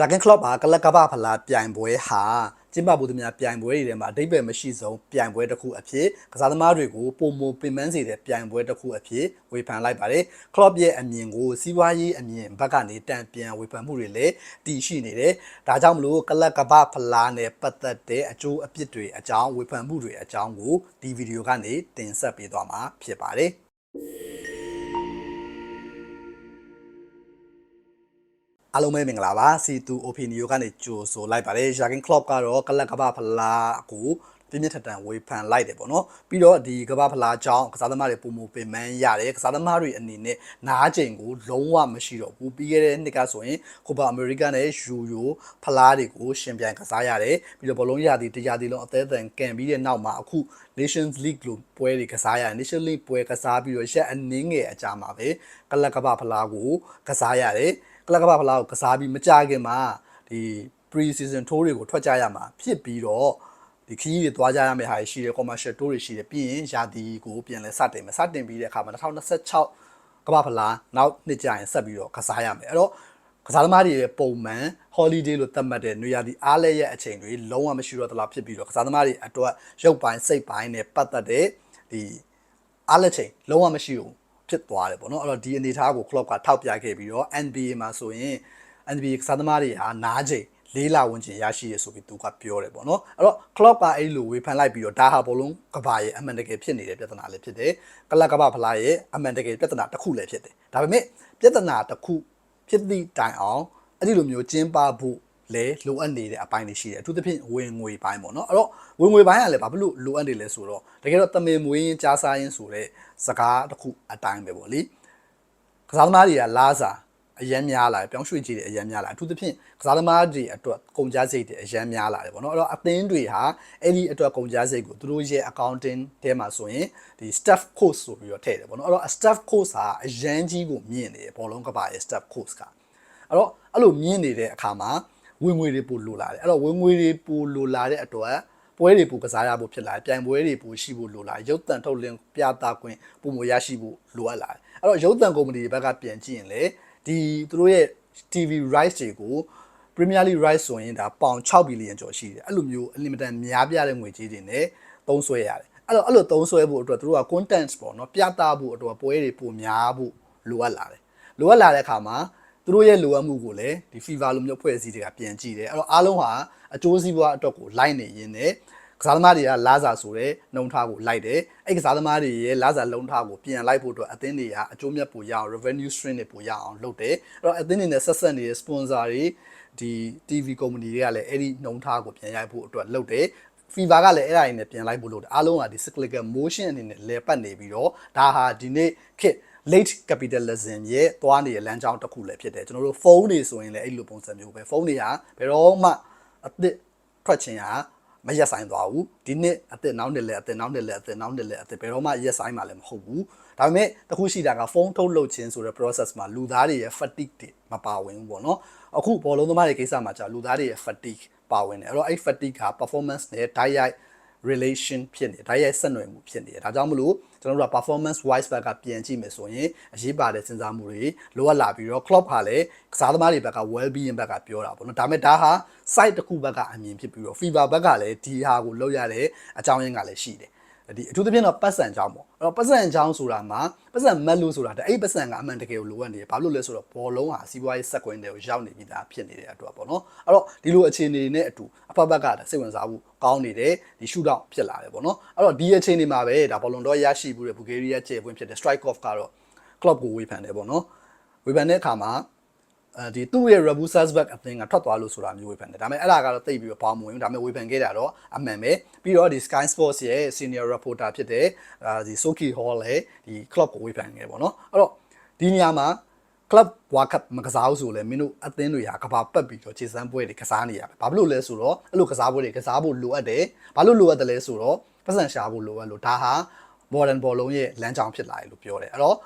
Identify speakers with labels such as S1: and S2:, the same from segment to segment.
S1: ရှာကင်ကလော့ပါကလပ်ကပဖလာပြိုင်ပွဲဟာကျင်းပဖို့သူများပြိုင်ပွဲတွေထဲမှာအတိတ်ပဲမရှိဆုံးပြိုင်ပွဲတစ်ခုအဖြစ်ကစားသမားတွေကိုပုံမပင်ပန်းစေတဲ့ပြိုင်ပွဲတစ်ခုအဖြစ်ဝေဖန်လိုက်ပါတယ်ကလော့ရဲ့အမြင်ကိုစီးပွားရေးအမြင်ဘက်ကနေတန်ပြန်ဝေဖန်မှုတွေလည်းတည်ရှိနေတယ်ဒါကြောင့်မလို့ကလပ်ကပဖလာနဲ့ပတ်သက်တဲ့အကျိုးအပြစ်တွေအကြောင်းဝေဖန်မှုတွေအကြောင်းကိုဒီဗီဒီယိုကနေတင်ဆက်ပေးသွားမှာဖြစ်ပါတယ် အားလုံးပဲမင်္ဂလာပါ C2 Opinio ကနေကြိုဆိုလိုက်ပါတယ် Jurgen Klopp ကတော့ကလပ်ကပ္ပဖလားကိုပြင်းပြထန်ထန်ဝေဖန်လိုက်တယ်ပေါ့နော်ပြီးတော့ဒီကပ္ပဖလားကြောင့်ကစားသမားတွေပုံမပင်ပန်းရတယ်ကစားသမားတွေအနေနဲ့နားချိန်ကိုလုံးဝမရှိတော့ဘူးပြီးခဲ့တဲ့နှစ်ကဆိုရင်ကိုပါအမေရိကနဲ့ယူယိုဖလားတွေကိုရှင်ပြိုင်ကစားရတယ်ပြီးတော့ဘလုံးရသည်တရားသည်လုံးအသေးအံကန်ပြီးတဲ့နောက်မှာအခု Nations League လို့ပွဲတွေကစားရတယ် Nations League ပွဲကစားပြီးတော့ရက်အနည်းငယ်အကြာမှာပဲကလပ်ကပ္ပဖလားကိုကစားရတယ်က လပ်ကပ္ပဖလားကိုကစားပြီးမကြခင်မှာဒီ pre season tour တွေကိုထွက်ကြရမှာဖြစ်ပြီးတော့ဒီခီးတွေသွားကြရမယ့်ဟာတွေရှိတယ် commercial tour တွေရှိတယ်ပြီးရင်ရာသီကိုပြန်လဲစတင်မယ်စတင်ပြီးတဲ့အခါမှာ2026ကမ္ဘာဖလားနောက်နှစ်ကြာရင်ဆက်ပြီးတော့ကစားရမယ်အဲ့တော့ကစားသမားတွေရဲ့ပုံမှန် holiday လို့သတ်မှတ်တဲ့နေရာဒီအားလဲရဲ့အချိန်တွေလုံးဝမရှိတော့သလားဖြစ်ပြီးတော့ကစားသမားတွေအတွက်ရုပ်ပိုင်းစိတ်ပိုင်းနဲ့ပတ်သက်တဲ့ဒီအားလက်ချိန်လုံးဝမရှိဘူး ဖြစ်သွားတယ်ပေါ့နော်အဲ့တော့ဒီအနေအထားကို club ကထောက်ပြခဲ့ပြီးတော့ NBA မှာဆိုရင် NBA ကစားသမားတွေဟာနားချိန်လေးလာဝင်ကျင်ရရှိရဆိုပြီးသူကပြောတယ်ပေါ့နော်အဲ့တော့ club ကအဲ့လိုဝေဖန်လိုက်ပြီးတော့ဒါဟာဘလုံးကဘာရဲ့အမှန်တကယ်ဖြစ်နေတဲ့ပြဿနာလည်းဖြစ်တယ်ကလပ်ကဘာဖလားရဲ့အမှန်တကယ်ပြဿနာတစ်ခုလည်းဖြစ်တယ်ဒါပေမဲ့ပြဿနာတစ်ခုဖြစ်သည့်တိုင်အောင်အဲ့ဒီလိုမျိုးကျင်းပဖို့ လဲလိုအပ်နေတဲ့အပိုင်းတွေရှိတယ်အထူးသဖြင့်ဝင်ငွေပိုင်းပေါ့နော်အဲ့တော့ဝင်ငွေပိုင်းကလည်းဘာဖြစ်လို့လိုအပ်နေလဲဆိုတော့တကယ်တော့တမင်မွေးရင်ကြားစားရင်ဆိုတဲ့စကားတစ်ခုအတိုင်းပဲပေါ့လေကစားသမားတွေကလားစာအရန်များလာတယ်ပြောင်းရွှေ့ကြည့်တယ်အရန်များလာအထူးသဖြင့်ကစားသမားတွေအတွက်ကုန်ကြစိတ်တွေအရန်များလာတယ်ပေါ့နော်အဲ့တော့အသင်းတွေဟာအဲ့ဒီအတွက်ကုန်ကြစိတ်ကိုသူတို့ရဲ့ accounting ထဲမှာဆိုရင်ဒီ staff cost ဆိုပြီးတော့ထည့်တယ်ပေါ့နော်အဲ့တော့ staff cost ဟာအရန်ကြီးကိုမြင့်နေတယ်ဘောလုံးကပါရဲ့ staff cost ကအဲ့တော့အဲ့လိုမြင့်နေတဲ့အခါမှာ ဝင်ငွေတွေပိုလိုလာတယ်အဲ့တော့ဝင်ငွေတွေပိုလိုလာတဲ့အတွက်ပွဲတွေပိုကစားရဖို့ဖြစ်လာတယ်ပြိုင်ပွဲတွေပိုရှိဖို့လိုလာတယ်ရုပ်သံထုတ်လင်းပြသခွင့်ပုံမရရှိဖို့လိုအပ်လာတယ်အဲ့တော့ရုပ်သံကုမ္ပဏီတွေဘက်ကပြန်ကြည့်ရင်လေဒီသူတို့ရဲ့ TV rights တွေကို Premier League rights ဆိုရင်ဒါပေါင်6ဘီလီယံကျော်ရှိတယ်အဲ့လိုမျိုး unlimited များပြားတဲ့ငွေကြေးတွေနဲ့သုံးစွဲရတယ်အဲ့တော့အဲ့လိုသုံးစွဲဖို့အတွက်သူတို့က content ပေါ့နော်ပြသဖို့အတွက်ပွဲတွေပိုများဖို့လိုအပ်လာတယ်လိုအပ်လာတဲ့အခါမှာ သူတို့ရဲ့လိုအပ်မှုကိုလည်းဒီ FIFA လိုမျိုးဖွဲ့စည်းတွေကပြန်ကြည့်တယ်အဲ့တော့အားလုံးဟာအကျိုးစီးပွားအတွက်ကိုလိုက်နေရင်းနဲ့ကစားသမားတွေကလာစာဆိုတဲ့နှုံထားကိုလိုက်တယ်အဲ့ကစားသမားတွေရဲ့လာစာလုံးထားကိုပြန်လိုက်ဖို့အတွက်အသင်းတွေကအကျိုးမြတ်ပိုရအောင် revenue stream တွေပိုရအောင်လုပ်တယ်အဲ့တော့အသင်းတွေနဲ့ဆက်ဆက်နေတဲ့ sponsor တွေဒီ TV ကုမ္ပဏီတွေကလည်းအဲ့ဒီနှုံထားကိုပြန်ရိုက်ဖို့အတွက်လုပ်တယ် FIFA ကလည်းအဲ့ဒါတွေနဲ့ပြန်လိုက်ဖို့လုပ်တယ်အားလုံးကဒီ cyclical motion အနေနဲ့လဲပတ်နေပြီးတော့ဒါဟာဒီနေ့ခေတ် late capitalism ရဲ့သွားနေတဲ့လမ်းကြောင်းတစ်ခုလည်းဖြစ်တယ်ကျွန်တော်တို့ဖုန်းတွေဆိုရင်လည်းအဲ့လိုပုံစံမျိုးပဲဖုန်းတွေဟာဘယ်တော့မှအသစ်ထွက်ချင်ဟာမရက်ဆိုင်သွားဘူးဒီနှစ်အသစ်နောက်နှစ်လည်းအသစ်နောက်နှစ်လည်းအသစ်နောက်နှစ်လည်းအသစ်ဘယ်တော့မှရက်ဆိုင်မှလည်းမဟုတ်ဘူးဒါပေမဲ့တခုရှိတာကဖုန်းထုတ်လုပ်ခြင်းဆိုတဲ့ process မှာလူသားတွေရဲ့ fatigue တွေမပါဝင်ဘူးပေါ့နော်အခုဘောလုံးသမားတွေကိစ္စမှာကြာလူသားတွေရဲ့ fatigue ပါဝင်တယ်အဲ့တော့အဲ့ fatigue က performance နဲ့ diet relation ဖြစ်နေဒါရဲ့ဆက်နွယ်မှုဖြစ်နေတယ်ဒါကြောင့်မလို့ကျွန်တော်တို့က performance wise ဘက်ကပြန်ကြည့်မယ်ဆိုရင်အရေးပါတဲ့စဉ်းစားမှုတွေလိုအပ်လာပြီးတော့ club ဟာလည်းကစားသမားတွေဘက်က well being ဘက်ကပြောတာပေါ့နော်ဒါပေမဲ့ဒါဟာ site တစ်ခုဘက်ကအမြင်ဖြစ်ပြီးတော့ fever ဘက်ကလည်းဒီဟာကိုလောက်ရတဲ့အကြောင်းရင်းကလည်းရှိတယ်ဒီအထူးသဖြင့်တော့ပတ်စံချောင်းပေါ့အဲ့တော့ပတ်စံချောင်းဆိုတာမှာပတ်စံမက်လို့ဆိုတာဒါအဲ့ပတ်စံကအမှန်တကယ်ကိုလိုအပ်နေတယ်ဘာလို့လဲဆိုတော့ဘောလုံးဟာစီးပွားရေးစက်ကွင်းတွေကိုရောက်နေပြီသားဖြစ်နေတဲ့အတွက်ပေါ့နော်အဲ့တော့ဒီလိုအခြေအနေနဲ့အတူ အဖက်ဘက်ကစိတ်ဝင်စားဖို့ကောင်းနေတယ်ဒီရှူတောက်ဖြစ်လာတယ်ပေါ့နော်အဲ့တော့ဒီအခြေအနေမှာပဲဒါဘောလုံးတော့ရရှိမှုတဲ့ဘူဂေးရီးယားကျေပွင့်ဖြစ်တဲ့ strike off ကတော့ club ကိုဝေဖန်တယ်ပေါ့နော်ဝေဖန်တဲ့အခါမှာအဲဒီသူ့ရဲ့ Rebu Salzburg အသင်းကထွက်သွားလို့ဆိုတာမျိုးဝေဖန်တယ်ဒါပေမဲ့အဲ့ဒါကတော့တိတ်ပြီးတော့ဘောင်းမဝင်ဘူးဒါပေမဲ့ဝေဖန်ခဲ့တာတော့အမှန်ပဲပြီးတော့ဒီ Sky Sports ရဲ့ senior reporter ဖြစ်တဲ့အာဒီ Soki Hall လည်းဒီ club ကိုဝေဖန်ခဲ့ပေါ့နော်အဲ့တော့ဒီနေရာမှာ club world cup မကစားဘူးဆိုလဲမင်းတို့အသင်းတွေဟာကဘာပတ်ပြီးတော့ခြေစမ်းပွဲတွေကစားနေရပဲဘာဖြစ်လို့လဲဆိုတော့အဲ့လိုကစားပွဲတွေကစားဖို့လိုအပ်တယ်ဘာလို့လိုအပ်တယ်လဲဆိုတော့ပတ်စံရှာဖို့လိုအပ်လို့ဒါဟာ modern ဘောလုံးရဲ့လမ်းကြောင်းဖြစ်လာတယ်လို့ပြောတယ်အဲ့တော့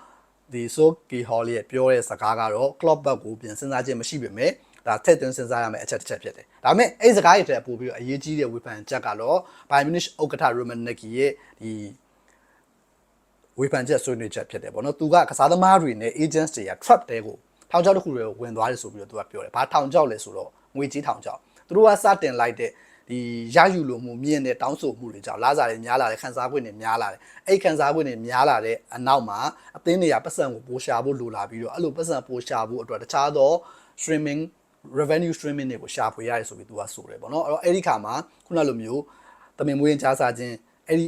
S1: ဒီ Soki Hall ရဲ့ပြောတဲ့စကားကတော့ club ဘက်ကိုပြန်စဉ်းစားခြင်းမရှိပေမဲ့ဒါထည့်သွင်းစဉ်းစားရမယ့်အချက်တစ်ချက်ဖြစ်တယ်။ဒါပေမဲ့အဲ့စကားတွေတက်ပို့ပြီးတော့အရေးကြီးတဲ့ဝေဖန်ချက်ကတော့ Bayern Munich ဥက္ကဋ္ဌ Roman Nagy ရဲ့ဒီ ဝေဖန်ချက်ဆွေးနွေးချက်ဖြစ်တယ်ပေါ့နော်သူကကစားသမားတွေနဲ့ agents တွေက trap တဲကိုထောင်ချောက်တစ်ခုတွေကိုဝင်သွားတယ်ဆိုပြီးတော့သူကပြောတယ်ဘာထောင်ချောက်လဲဆိုတော့ငွေကြေးထောင်ကြောင့်သူတို့ကစတင်လိုက်တဲ့ဒီရယူလိုမှုမြင့်တဲ့တောင်းဆိုမှုတွေကြောင့်လာစားတွေများလာတယ်ခန်းစားခွင့်တွေများလာတယ်အဲ့ခန်းစားခွင့်တွေများလာတဲ့အနောက်မှာအသင်းတွေကပတ်စံကိုပိုရှာဖို့လိုလာပြီးတော့အဲ့လိုပတ်စံပိုရှာဖို့အတွက်တခြားသော streaming revenue streaming တွေကိုရှာဖွေရတယ်ဆိုပြီးသူကဆိုတယ်ပေါ့နော်အဲ့တော့အဲ့ဒီခါမှာခုနလိုမျိုးတမင်မွေးရင်ကြားစားခြင်းအဲ့ဒီ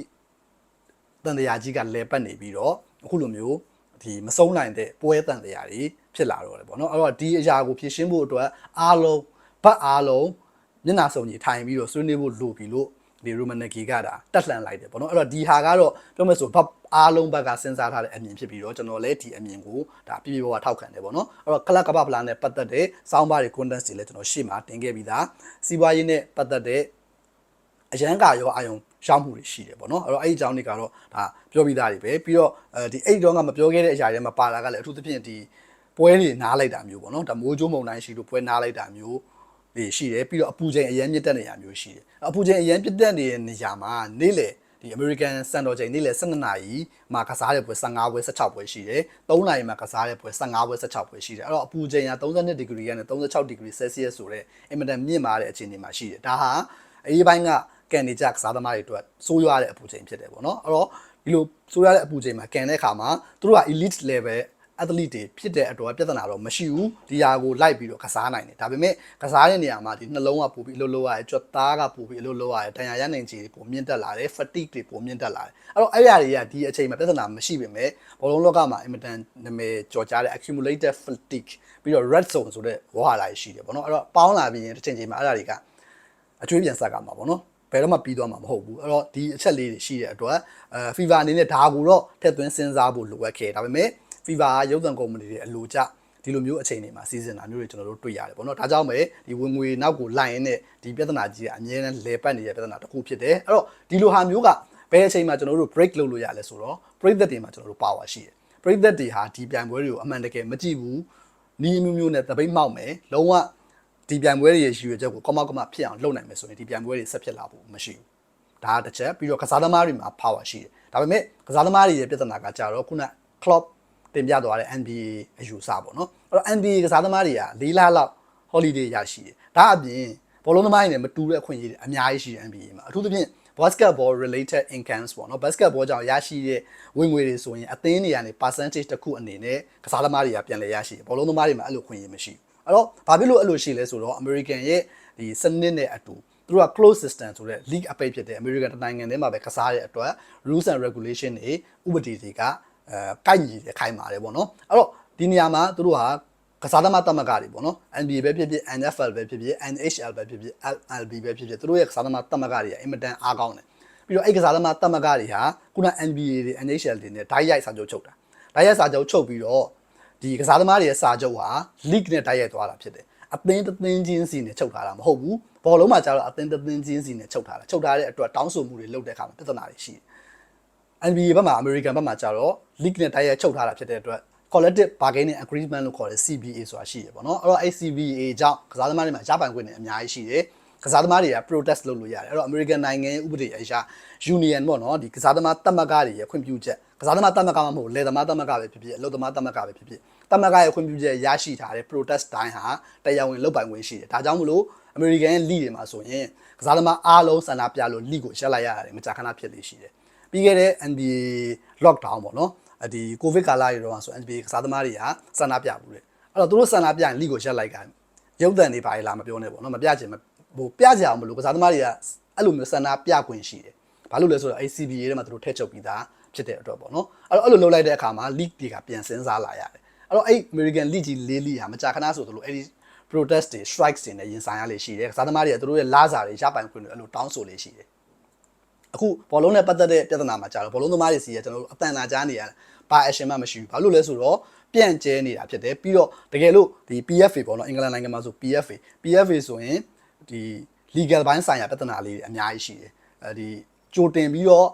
S1: တန်တရားကြီးကလဲပတ်နေပြီးတော့အခုလိုမျိုးဒီမဆုံးနိုင်တဲ့ပွဲတန်တရားတွေဖြစ်လာတော့တယ်ပေါ့နော်အဲ့တော့ဒီအရာကိုဖြည့်ရှင်းဖို့အတွက်အားလုံးဘတ်အားလုံးမျက်နှာစုံကြီးထိုင်ပြီးတော့ဆွေးနွေးဖို့လိုပြီလို့ဒီ Romanaki ကဒါတက်လှန်လိုက်တယ်ပေါ့နော်အဲ့တော့ဒီဟာကတော့ပြောမယ်ဆိုဘတ်အားလုံးဘက်ကစဉ်းစားထားတဲ့အမြင်ဖြစ်ပြီးတော့ကျွန်တော်လည်းဒီအမြင်ကိုဒါပြပြပေါ်ထောက်ခံတယ်ပေါ့နော်အဲ့တော့ကလပ်ကပ္ပပလာနဲ့ပတ်သက်တဲ့စောင်းပါးတွေ content တွေလည်းကျွန်တော်ရှေ့မှာတင်ခဲ့ပြီးသားစီးပွားရေးနဲ့ပတ်သက်တဲ့ အရန်ကာရောအာယုံရောက်မှုတွေရှိတယ်ပေါ့နော်အဲ့တော့အဲ့ဒီအကြောင်းတွေကတော့ဒါပြောပြီးသားတွေပဲပြီးတော့အဲဒီအဲ့ဒီတော့ကမပြောခဲ့တဲ့အရာတွေမှာပါလာကလည်းအထူးသဖြင့်ဒီပွဲတွေနားလိုက်တာမျိုးပေါ့နော်ဒါမိုးကြိုးမုံတိုင်းရှိလို့ပွဲနားလိုက်တာမျိုးတွေရှိတယ်ပြီးတော့အပူချိန်အရန်မြင့်တက်နေရမျိုးရှိတယ်အပူချိန်အရန်ပြတ်တက်နေတဲ့နေရာမှာနေ့လေဒီ American စံတော်ချိန်နေ့လေ12နာရီမှာကစားတဲ့ပွဲ15ပွဲ16ပွဲရှိတယ်3နာရီမှာကစားတဲ့ပွဲ15ပွဲ16ပွဲရှိတယ်အဲ့တော့အပူချိန်က32ဒီဂရီကနေ36ဒီဂရီ Celsius ဆိုတဲ့အင်မတန်မြင့်မာတဲ့အခြေအနေမှာရှိတယ်ဒါဟာအေးပိုင်းက ကန်နေကြကစားသမားတွေအတွက်စိုးရွားတဲ့အပူချိန်ဖြစ်တယ်ပေါ့နော်အဲ့တော့ဒီလိုစိုးရွားတဲ့အပူချိန်မှာကန်တဲ့အခါမှာသူတို့က elite level athlete တွေဖြစ်တဲ့အတွက်ပြဿနာတော့မရှိဘူးဒီဟာကိုလိုက်ပြီးတော့ကစားနိုင်တယ်ဒါပေမဲ့ကစားတဲ့နေရာမှာဒီနှလုံးကပို့ပြီးအလုပ်လုပ်ရတယ်ကြွက်သားကပို့ပြီးအလုပ်လုပ်ရတယ်တန်ရာရနိုင်ခြေတွေပိုမြင့်တက်လာတယ် fatigue တွေပိုမြင့်တက်လာတယ်အဲ့တော့အဲ့ရတွေကဒီအချိန်မှာပြဿနာမရှိပေမဲ့ဘောလုံးလောကမှာအင်မတန်နာမည်ကျော်ကြားတဲ့ accumulated fatigue ပြီးတော့ red zone ဆိုတဲ့ဝါဟာလာရှိတယ်ပေါ့နော်အဲ့တော့ပေါင်းလာပြီးရင်တစ်ချိန်ချိန်မှာအဲ့ဒါတွေကအကျွေးပြန်ဆက်ကမှာပေါ့နော်ဘ ယ်တော့မှပြီးသွားမှာမဟုတ်ဘူးအဲ့တော့ဒီအချက်လေးတွေရှိတဲ့အတွက်အဲ FIFA အနေနဲ့ဒါကိုတော့ထည့်သွင်းစဉ်းစားဖို့လိုအပ်ခဲ့ဒါပေမဲ့ FIFA ရုပ်သံကုမ္ပဏီတွေအလိုကျဒီလိုမျိုးအချိန်တွေမှာစီစဉ်တာမျိုးတွေကျွန်တော်တို့တွေ့ရတယ်ပေါ့နော်ဒါကြောင့်ပဲဒီဝင်ငွေနောက်ကိုလိုက်ရင်းနဲ့ဒီပြဿနာကြီးကအများနဲ့လဲပတ်နေတဲ့ပြဿနာတစ်ခုဖြစ်တယ်အဲ့တော့ဒီလိုဟာမျိုးကဘယ်အချိန်မှာကျွန်တော်တို့ break လုပ်လို့ရလဲဆိုတော့ပရိသတ်တွေမှာကျွန်တော်တို့ power ရှိတယ်ပရိသတ်တွေဟာဒီပြိုင်ပွဲတွေကိုအမှန်တကယ်မကြည့်ဘူးနီးမျိုးမျိုးနဲ့တပိတ်မှောက်မယ်လုံးဝ ဒီပြိုင်ပွဲတွေရဲ့ရည်ရွယ်ချက်ကိုကောမကောမဖြစ်အောင်လုပ်နိုင်မယ်ဆိုရင်ဒီပြိုင်ပွဲတွေဆက်ဖြစ်လာဖို့မရှိဘူးဒါကတစ်ချက်ပြီးတော့ကစားသမားတွေမှာ power ရှိတယ်ဒါပေမဲ့ကစားသမားတွေရဲ့ပြဿနာကကြတော့ခုန club တင်ပြသွားတဲ့ NBA အယူဆပေါ့နော်အဲ့တော့ NBA ကစားသမားတွေက၄လလောက် holiday ရရှိတယ်ဒါအပြင်ဘောလုံးသမားတွေနဲ့မတူတဲ့အခွင့်အရေးတွေအများကြီးရှိတယ် NBA မှာအထူးသဖြင့် basketball related incomes ပေါ့နော် basketball ကြောင့်ရရှိတဲ့ဝင်ငွေတွေဆိုရင်အသင်းတွေကနေ percentage တစ်ခုအနေနဲ့ကစားသမားတွေကပြန်လည်ရရှိတယ်ဘောလုံးသမားတွေမှာအဲ့လိုခွင့်ရမရှိဘူး အဲ့တော့ဘာဖြစ်လို့အဲ့လိုရှိလဲဆိုတော့ American ရဲ့ဒီစနစ်နဲ့အတူသူတို့က close system ဆိုတဲ့ league အပိတ်ဖြစ်တဲ့ American တိုင်းနိုင်ငံထဲမှာပဲကစားတဲ့အတွက် rules and regulation တွေဥပဒေတွေကအဲကိုက်ညီတယ်ခိုင်မာတယ်ပေါ့နော်အဲ့တော့ဒီနေရာမှာသူတို့ဟာကစားသမားတမကတွေပေါ့နော် NBA ပဲဖြစ်ဖြစ် NFL ပဲဖြစ်ဖြစ် NHL ပဲဖြစ်ဖြစ် MLB ပဲဖြစ်ဖြစ်သူတို့ရဲ့ကစားသမားတမကတွေကအင်မတန်အားကောင်းတယ်ပြီးတော့အဲ့ကစားသမားတမကတွေဟာခုန NBA တွေ NHL တွေနဲ့ဓာတ်ရိုက်စာချုပ်ချုပ်တာဓာတ်ရိုက်စာချုပ်ချုပ်ပြီးတော့ ဒီကစားသမားတွေရဲ့စာချုပ်ဟာ league နဲ့ဓာတ်ရိုက်သွားတာဖြစ်တယ်အသင်းတစ်သင်းချင်းစီနဲ့ချုပ်ထားတာမဟုတ်ဘူးဘောလုံးမှာကျတော့အသင်းတစ်သင်းချင်းစီနဲ့ချုပ်ထားတာချုပ်ထားတဲ့အတွက်တောင်းဆိုမှုတွေလုပ်တဲ့အခါမှာပြဿနာတွေရှိတယ် NBA ဘက်မှာ American ဘက်မှာကျတော့ league နဲ့တိုက်ရိုက်ချုပ်ထားတာဖြစ်တဲ့အတွက် collective bargaining agreement လို့ခေါ်တဲ့ CBA ဆိုတာရှိရပေါ့နော်အဲ့တော့အဲ့ CBA ကြောင့်ကစားသမားတွေမှာရပိုင်ခွင့်တွေအများကြီးရှိတယ်ကစားသမားတွေက protest လုပ်လို့ရတယ်အဲ့တော့ American နိုင်ငံရဲ့ဥပဒေအရ union ပေါ့နော်ဒီကစားသမားတမကတွေရဲ့ခွင့်ပြုချက် ကစားသမားတမကမှမဟုတ်လေသမားတမကပဲဖြစ်ဖြစ်အလုပ်သမားတမကပဲဖြစ်ဖြစ်တမကရဲ့ခွင့်ပြုချက်ရရှိထားတဲ့ protest တိုင်းဟာတရားဝင်လုပ်ပိုင်ခွင့်ရှိတယ်ဒါကြောင့်မလို့ American ရဲ့ league တွေမှာဆိုရင်ကစားသမားအားလုံးဆန္ဒပြလို့ league ကိုရက်လိုက်ရတယ်မကြာခဏဖြစ်လေရှိတယ်ပြီးခဲ့တဲ့ NBA lockdown ပေါ့နော်ဒီကိုဗစ်ကာလတွေတော့ဆို NBA ကစားသမားတွေကဆန္ဒပြဘူးလေအဲ့တော့သူတို့ဆန္ဒပြရင် league ကိုရက်လိုက်ကန်ရုပ်တံတွေပါလေလားမပြောနဲ့ပေါ့နော်မပြချင်ဟိုပြကြအောင်မလို့ကစားသမားတွေကအဲ့လိုမျိုးဆန္ဒပြခွင့်ရှိတယ် ဘာလို့လဲဆိုတော့ ACBA ထဲမှာသူတို့ထည့်ချုပ်ပြီးသားဖြစ်တဲ့အတွက်ပေါ့နော်အဲ့တော့အဲ့လိုလုပ်လိုက်တဲ့အခါမှာ league တွေကပြန်စင်းစားလာရတယ်အဲ့တော့အဲ့ American league ကြီးလေးလီဟာမကြာခဏဆိုသလိုအဲ့ဒီ protest တွေ strikes တွေနဲ့ရင်ဆိုင်ရလေရှိတယ်ကစားသမားတွေကသူတို့ရဲ့လာစာတွေရပိုင်ခွင့်တွေအဲ့လိုတောင်းဆိုလေရှိတယ်အခုဘောလုံးနဲ့ပတ်သက်တဲ့ပြဿနာမှာကြာတော့ဘောလုံးသမားတွေစီကကျွန်တော်တို့အတန်လာကြားနေရတယ်ဘာ action မှမရှိဘူးဘာလို့လဲဆိုတော့ပြန့်ကျဲနေတာဖြစ်တယ်ပြီးတော့တကယ်လို့ဒီ PFA ပေါ့နော်အင်္ဂလန်နိုင်ငံမှာဆို PFA PFA ဆိုရင်ဒီ legal ဘိုင်းဆိုင်ရာပြဿနာလေးတွေအများကြီးရှိတယ်အဲဒီ ကြိုတင်ပြီးတော့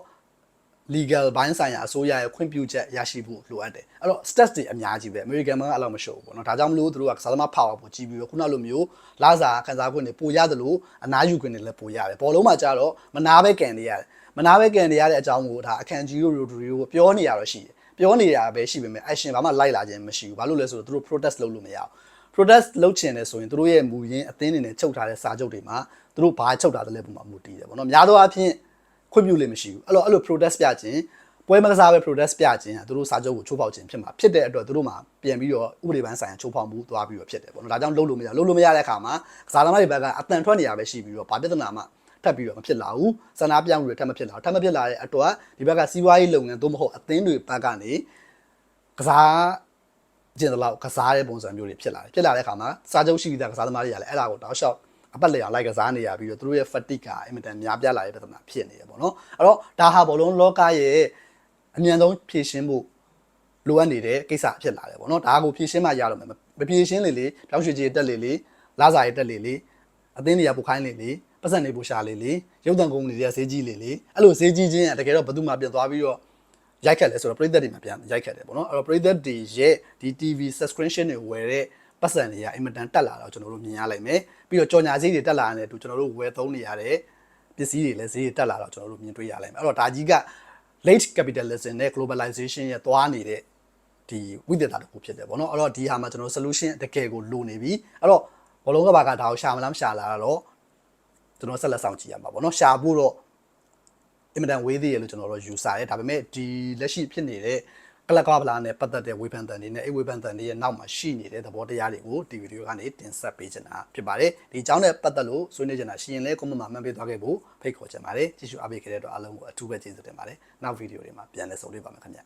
S1: legal ဘိုင်းဆိုင်ရာအစိုးရရဲ့ခွင့်ပြုချက်ရရှိဖို့လိုအပ်တယ်အဲ့တော့ stats တွေအများကြီးပဲ American မှာအဲ့လိုမရှုပ်ဘူးပေါ့နော်ဒါကြောင့်မလို့သူတို့ကစားသမား power ပိုကြီးပြီးတော့ခုနလိုမျိုးလာစာခံစားခွင့်တွေပိုရတယ်လို့အနားယူခွင့်တွေလည်းပိုရတယ်ဘောလုံးမှာကြတော့မနာပဲကန်နေရတယ်မနာပဲကန်နေရတဲ့အကြောင်းကိုဒါအခန့်ကြီးတို့ Rodri တို့ပြောနေရတော့ရှိတယ်ပြောနေရပဲရှိပေမဲ့ action ဘာမှလိုက်လာခြင်းမရှိဘူးဘာလို့လဲဆိုတော့သူတို့ protest လုပ်လို့မရဘူး protest လုပ်ချင်တယ်ဆိုရင်သူတို့ရဲ့မူရင်းအသင်းတွေနဲ့ချုပ်ထားတဲ့စာချုပ်တွေမှာသူတို့ဘာချုပ်ထားတယ်လဲပုံမှာမူတည်တယ်ပေါ့နော်များသောအားဖြင့် ခွင့်ပြုလို့မရှိဘူးအဲ့တော့အဲ့လို protest ပြခြင်းပွဲမကစားပဲ protest ပြခြင်းကသူတို့စာချုပ်ကိုချိုးဖောက်ခြင်းဖြစ်မှာဖြစ်တဲ့အတွက်သူတို့မှာပြန်ပြီးတော့ဥပဒေပိုင်းဆိုင်ရာချိုးဖောက်မှုသွားပြီးတော့ဖြစ်တယ်ပေါ့နော်ဒါကြောင့်လုပ်လို့မရလုပ်လို့မရတဲ့အခါမှာကစားသမားတွေဘက်ကအတန်ထွက်နေရပဲရှိပြီးတော့ဘာပြဿနာမှထပ်ပြီးတော့မဖြစ်လာဘူးစန္ဒပြောင်းတွေထပ်မဖြစ်လာဘူးထပ်မဖြစ်လာတဲ့အတွက်ဒီဘက်ကစီးပွားရေးလုပ်ငန်းသို့မဟုတ်အသင်းတွေဘက်ကနေကစားကျင်တလောက်ကစားတဲ့ပုံစံမျိုးတွေဖြစ်လာတယ်ဖြစ်လာတဲ့အခါမှာစားချုပ်ရှိပြီးသားကစားသမားတွေကလည်းအဲ့ဒါကိုတောက်လျှောက် အပတ်လည်အောင်လိုက်ကစားနေရပြီးတော့သူတို့ရဲ့ fatigue ကအင်မတန်များပြားလာတဲ့ပြဿနာဖြစ်နေတယ်ပေါ့နော်အဲ့တော့ဒါဟာဘောလုံးလောကရဲ့အမြန်ဆုံးဖြည့်ရှင်းဖို့လိုအပ်နေတဲ့ကိစ္စဖြစ်လာတယ်ပေါ့နော်ဒါကိုဖြည့်ရှင်းမှရတော့မယ်မဖြည့်ရှင်းလေလေပြောင်းရွှေ့ကြီးတက်လေလေလာစာရေးတက်လေလေအသင်းတွေကပိုခိုင်းလေလေပတ်စံတွေပိုရှာလေလေရုပ်တံကုန်းတွေကဈေးကြီးလေလေအဲ့လိုဈေးကြီးခြင်းကတကယ်တော့ဘယ်သူမှပြန်သွားပြီးတော့ရိုက်ခတ်လဲဆိုတော့ပရိသတ်တွေမှာပြန်ရိုက်ခတ်တယ်ပေါ့နော်အဲ့တော့ပရိသတ်တွေရဲ့ဒီ TV subscription တွေဝယ်တဲ့ ပတ်စံတွေကအင်မတန်တက်လာတော့ကျွန်တော်တို့မြင်ရလိုက်မယ်ပြီးတော့ကြော်ညာဈေးတွေတက်လာတဲ့တူကျွန်တော်တို့ဝယ်သုံးနေရတဲ့ပစ္စည်းတွေလည်းဈေးတွေတက်လာတော့ကျွန်တော်တို့မြင်တွေ့ရလိုက်မယ်အဲ့တော့ဒါကြီးက late capitalism နဲ့ globalization ရဲ့သွားနေတဲ့ဒီဝိသေသတစ်ခုဖြစ်တယ်ပေါ့နော်အဲ့တော့ဒီဟာမှာကျွန်တော် solution တကယ်ကိုလိုနေပြီအဲ့တော့ဘောလုံးကဘာကဒါကိုရှာမလားမရှာလားတော့ကျွန်တော်ဆက်လက်ဆောင်ကြည့်ရမှာပေါ့နော်ရှာဖို့တော့အင်မတန်ဝေးသေးရလို့ကျွန်တော်တို့ယူဆတယ်ဒါပေမဲ့ဒီလက်ရှိဖြစ်နေတဲ့ ကလပ်ကားဗလာနဲ့ပတ်သက်တဲ့ဝေဖန်တန်တွေနဲ့အဲ့ဝေဖန်တန်တွေရဲ့နောက်မှာရှိနေတဲ့သဘောတရားတွေကိုဒီဗီဒီယိုကနေတင်ဆက်ပေးချင်တာဖြစ်ပါတယ်ဒီအကြောင်းနဲ့ပတ်သက်လို့ဆွေးနွေးချင်တာရှိရင်လည်း comment မှာမှတ်ပေးသွားခဲ့ဖို့ဖိတ်ခေါ်ချင်ပါတယ်ကြည့်ရှုအားပေးခဲ့တဲ့အတွက်အားလုံးကိုအထူးပဲကျေးဇူးတင်ပါတယ်နောက်ဗီဒီယိုတွေမှာပြန်လည်ဆုံတွေ့ပါမယ်ခင်ဗျာ